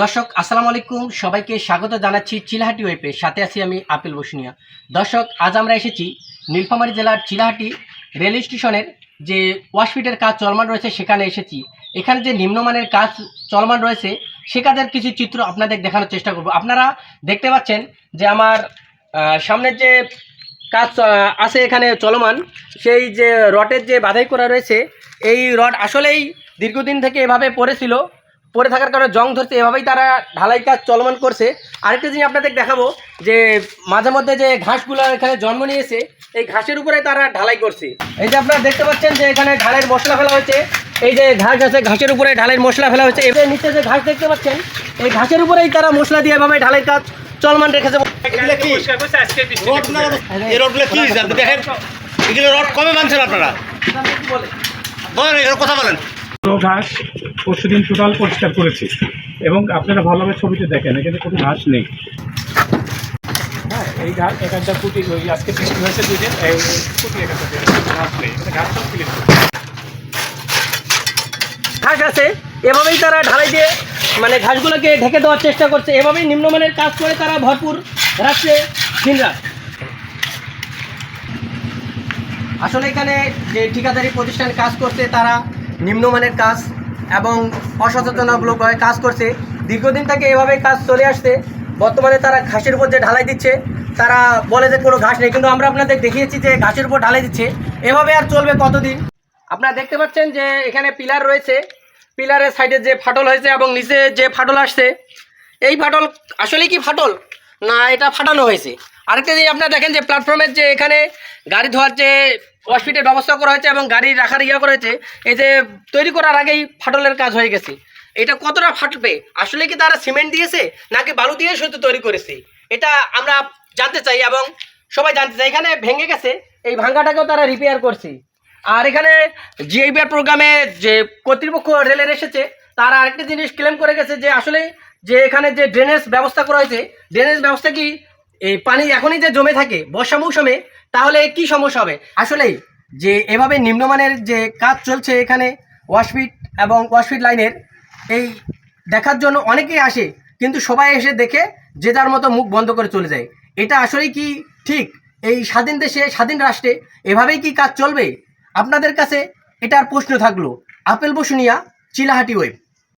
দর্শক, আসসালামু আলাইকুম। সবাইকে স্বাগত জানাচ্ছি চিলাহাটি ওয়েপে সাথে আছি আমি আপেল বসুনিয়া। দর্শক, আজ আমরা এসেছি নীলফামারী জেলার চিলাহাটি রেল স্টেশনের যে ওয়াশফিটের কাজ চলমান রয়েছে, সেখানে এসেছি। এখানে যে নিম্নমানের কাজ চলমান রয়েছে সে কাজের কিছু চিত্র আপনাদের দেখানোর চেষ্টা করব। আপনারা দেখতে পাচ্ছেন যে আমার সামনের যে কাজ আছে এখানে চলমান, সেই যে রডের যে বাধাই করা রয়েছে, এই রড আসলেই দীর্ঘদিন থেকে এভাবে পড়েছিল। পড়ে থাকার কারণে জং ধরছে এভাবেই তারা ঢালাই কাজ চলমান করছে। আরেকটা জিনিস আপনাদের দেখাবো যে মাঝে মধ্যে যে ঘাসগুলো এখানে জন্ম নিয়েছে এই ঘাসের উপরে তারা ঢালাই করছে। এই যে আপনারা দেখতে পাচ্ছেন যে এখানে ঢালের মশলা ফেলা হয়েছে এই যে ঘাস আছে ঘাসের উপরে ঢালের মশলা ফেলা হয়েছে এবার নিচে যে ঘাস দেখতে পাচ্ছেন এই ঘাসের উপরেই তারা মশলা দিয়ে এভাবে ঢালাই কাজ চলমান রেখেছে। রড কবে আপনারা? বলেন এর কথা বলেন। পুরো ঘাস পরশুদিন টোটাল পরিষ্কার করেছি এবং আপনারা ভালোভাবে ছবিতে দেখেন এখানে কোনো ঘাস নেই। হ্যাঁ এই ঘাস এক একটা কুটি ওই আজকে বৃষ্টি হয়েছে দুই দিন এই কুটি এক একটা ঘাস নেই ঘাস সব ক্লিন ঘাস আছে এভাবেই তারা ঢালাই দিয়ে মানে ঘাসগুলোকে ঢেকে দেওয়ার চেষ্টা করছে এভাবেই নিম্নমানের কাজ করে তারা ভরপুর রাখছে দিনরাত আসলে এখানে যে ঠিকাদারি প্রতিষ্ঠান কাজ করছে তারা নিম্নমানের কাজ এবং অসচেতনামূলক হয়ে কাজ করছে। দীর্ঘদিন থেকে এভাবে কাজ চলে আসছে। বর্তমানে তারা ঘাসের উপর যে ঢালাই দিচ্ছে, তারা বলে যে কোনো ঘাস নেই। কিন্তু আমরা আপনাদের দেখিয়েছি যে ঘাসের উপর ঢালাই দিচ্ছে। এভাবে আর চলবে কতদিন? আপনারা দেখতে পাচ্ছেন যে এখানে পিলার রয়েছে। পিলারের সাইডে যে ফাটল হয়েছে এবং নিচে যে ফাটল আসছে, এই ফাটল আসলে কি ফাটল? না, এটা ফাটানো হয়েছে। আরেকটা জিনিস আপনারা দেখেন যে প্ল্যাটফর্মের যে এখানে গাড়ি ধোয়ার যে ওয়াশফিটের ব্যবস্থা করা হয়েছে এবং গাড়ি রাখার ইয়ে করা হয়েছে, এই যে তৈরি করার আগেই ফাটলের কাজ হয়ে গেছে। এটা কতটা ফাটবে? আসলে কি তারা সিমেন্ট দিয়েছে নাকি বালু দিয়ে শুধু তৈরি করেছে? এটা আমরা জানতে চাই এবং সবাই জানতে চাই। এখানে ভেঙে গেছে, এই ভাঙ্গাটাকেও তারা রিপেয়ার করছে। আর এখানে জিআইবিআর প্রোগ্রামে যে কর্তৃপক্ষ রেলের এসেছে, তারা আরেকটা জিনিস ক্লেম করে গেছে যে আসলে যে এখানে যে ড্রেনেজ ব্যবস্থা করা হয়েছে ড্রেনেজ ব্যবস্থা কি এই পানি এখনই যে জমে থাকে বর্ষা মৌসুমে, তাহলে কি সমস্যা হবে? আসলেই যে এভাবে নিম্নমানের যে কাজ চলছে এখানে ওয়াশফিট এবং ওয়াশফিট লাইনের এই দেখার জন্য অনেকেই আসে, কিন্তু সবাই এসে দেখে যে যার মতো মুখ বন্ধ করে চলে যায়। এটা আসলেই কি ঠিক? এই স্বাধীন দেশে, স্বাধীন রাষ্ট্রে এভাবেই কি কাজ চলবে? আপনাদের কাছে এটার প্রশ্ন থাকল। Apple Basunia, Chilahati web